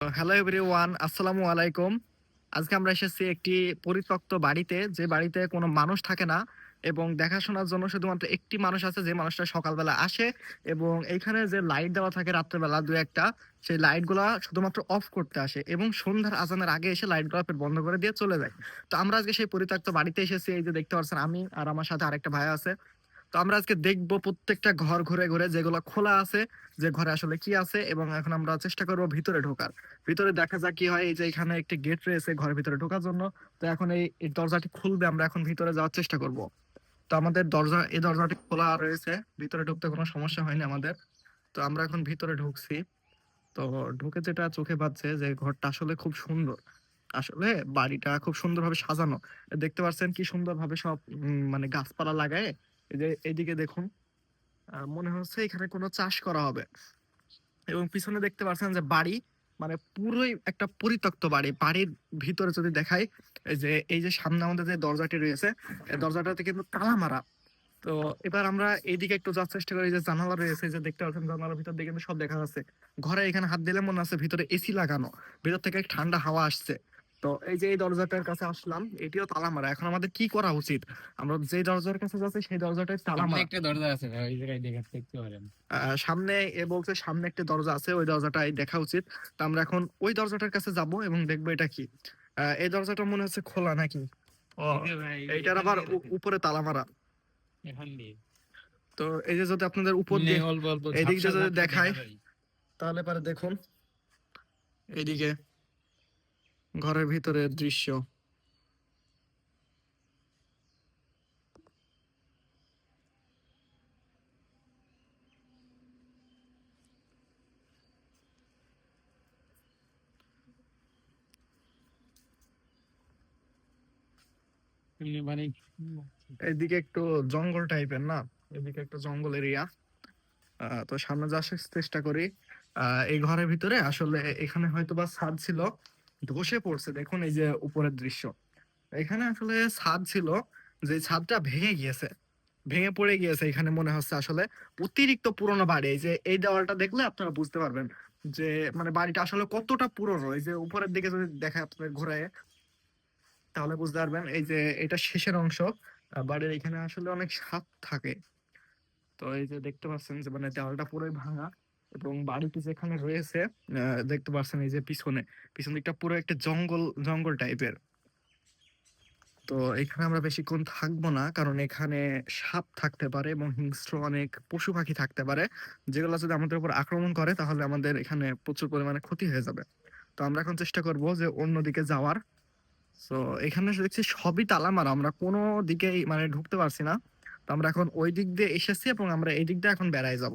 Hello everyone আসসালামু আলাইকুম আজকে আমরা এসেছি একটি পরিত্যক্ত বাড়িতে, যে বাড়িতে কোনো মানুষ থাকে না, এবং দেখাশোনার জন্য শুধুমাত্র একটি মানুষ আছে, যে মানুষটা সকালবেলা আসে, এবং এইখানে যে লাইট দেওয়া থাকে রাত্রেবেলা দু একটা, সেই লাইটগুলা শুধুমাত্র অফ করতে আসে, এবং সন্ধ্যার আজানের আগে এসে লাইটগুলো ফের বন্ধ করে দিয়ে চলে যায়। তো আমরা আজকে সেই পরিত্যক্ত বাড়িতে এসেছি, এই যে দেখতে পাচ্ছেন আমি আর আমার সাথে আরেকটা ভাই আছে। তো আমরা আজকে দেখব প্রত্যেকটা ঘর ঘুরে ঘুরে যেগুলো খোলা আছে, যে ঘরে আসলে কি আছে এবং এখন আমরা চেষ্টা করব ভিতরে ঢোকার। ভিতরে দেখা যাক কি হয়, এই যে এখানে একটি গেট রয়েছে ঘরের ভিতরে ঢোকার জন্য। তো এখন এই দরজাটি খুলবে, আমরা এখন ভিতরে যাওয়ার চেষ্টা করব। তো আমাদের দরজা, এই দরজাটি খোলা রয়েছে, ভিতরে ঢুকতে কোনো সমস্যা হয়নি আমাদের। তো আমরা এখন ভিতরে ঢুকছি। তো ঢুকে যেটা চোখে পাচ্ছে যে ঘরটা আসলে খুব সুন্দর। আসলে বাড়িটা খুব সুন্দরভাবে সাজানো। দেখতে পাচ্ছেন কি সুন্দরভাবে সব মানে গাছপালা লাগায়। এইদিকে দেখুন মনে হচ্ছে এখানে কোনো চাষ করা হবে। এবং পিছনে দেখতে পাচ্ছেন যে বাড়ি মানে পুরোই একটা পরিত্যক্ত বাড়ি। বাড়ির ভিতরে যদি দেখাই যে, এই যে সামনে আমাদের যে দরজাটি রয়েছে দরজাটাতে কিন্তু তালা মারা। তো এবার আমরা এইদিকে একটু যাওয়ার চেষ্টা করি যে জানালা রয়েছে যে দেখতে পাচ্ছেন জানালার ভিতর দিয়ে কিন্তু সব দেখা যাচ্ছে। ঘরে এখানে হাত দিলে মনে আছে ভিতরে এসি লাগানো, ভিতর থেকে ঠান্ডা হাওয়া আসছে। তো এই যে এই দরজাটার কাছে আসলাম এটিও তালা মারা এখন আমাদের কি করা উচিত? আমরা যে দরজার কাছে যাচ্ছি সেই দরজাটাই তালা সামনে মারা একটা দরজা আছে ভাই ওই জায়গায় দেখে দেখতে পারেন। সামনে এ বলছে সামনে একটা দরজা আছে ওই দরজাটাই দেখা উচিত। তো আমরা এখন ওই দরজাটার কাছে যাব এবং দেখব এটা কি। এই দরজাটা মনে হচ্ছে খোলা নাকি? ও এইটার আবার উপরে তালা মারা এখান দিয়ে। তো এই যে যদি আপনাদের উপর দিয়ে এদিক যদি দেখায়, তাহলে পারে দেখুন। এইদিকে। ঘরের ভিতরের দৃশ্য। মানে একটু জঙ্গল টাইপের না? এদিকে একটু জঙ্গল এরিয়া তো সামনে যাওয়ার চেষ্টা করি আহ, এই ঘরের ভিতরে আসলে এখানে হয়তো বা ছাদ ছিল। ধসে পড়ছে, দেখুন এই যে উপরের দৃশ্য। এখানে আসলে ছাদ ছিল, যে ছাদটা ভেঙে গিয়েছে, ভেঙে পড়ে গিয়েছে। এখানে মনে হচ্ছে আসলে অতিরিক্ত পুরনো বাড়ি। এই যে এই দেওয়ালটা দেখলে আপনারা বুঝতে পারবেন যে মানে বাড়িটা আসলে কতটা পুরনো। এই যে উপরের দিকে যদি দেখা আপনার ঘোরায়, তাহলে বুঝতে পারবেন এই যে এটা শেষের অংশ। বাড়ির এখানে আসলে অনেক স্বাদ থাকে। তো এই যে দেখতে পাচ্ছেন যে মানে দেওয়ালটা পুরোই ভাঙা। এবং বাড়িটি যেখানে রয়েছে দেখতে পাচ্ছেন এই যে পিছনে। পিছন দিকটা পুরো একটা জঙ্গল জঙ্গল টাইপের। তো এখানে আমরা বেশিক্ষণ থাকব না, কারণ এখানে সাপ থাকতে পারে এবং হিংস্র অনেক পশু পাখি থাকতে পারে। যেগুলো যদি আমাদের উপর আক্রমণ করে, তাহলে আমাদের এখানে প্রচুর পরিমাণে ক্ষতি হয়ে যাবে। তো আমরা এখন চেষ্টা করব যে অন্যদিকে যাওয়ার। তো এখানে দেখছি সবই তালা মারা আমরা কোনো দিকেই মানে ঢুকতে পারছি না। তো আমরা এখন ওই দিক দিয়ে এসেছি এবং আমরা এই দিক দিয়ে এখন বেড়াই যাব।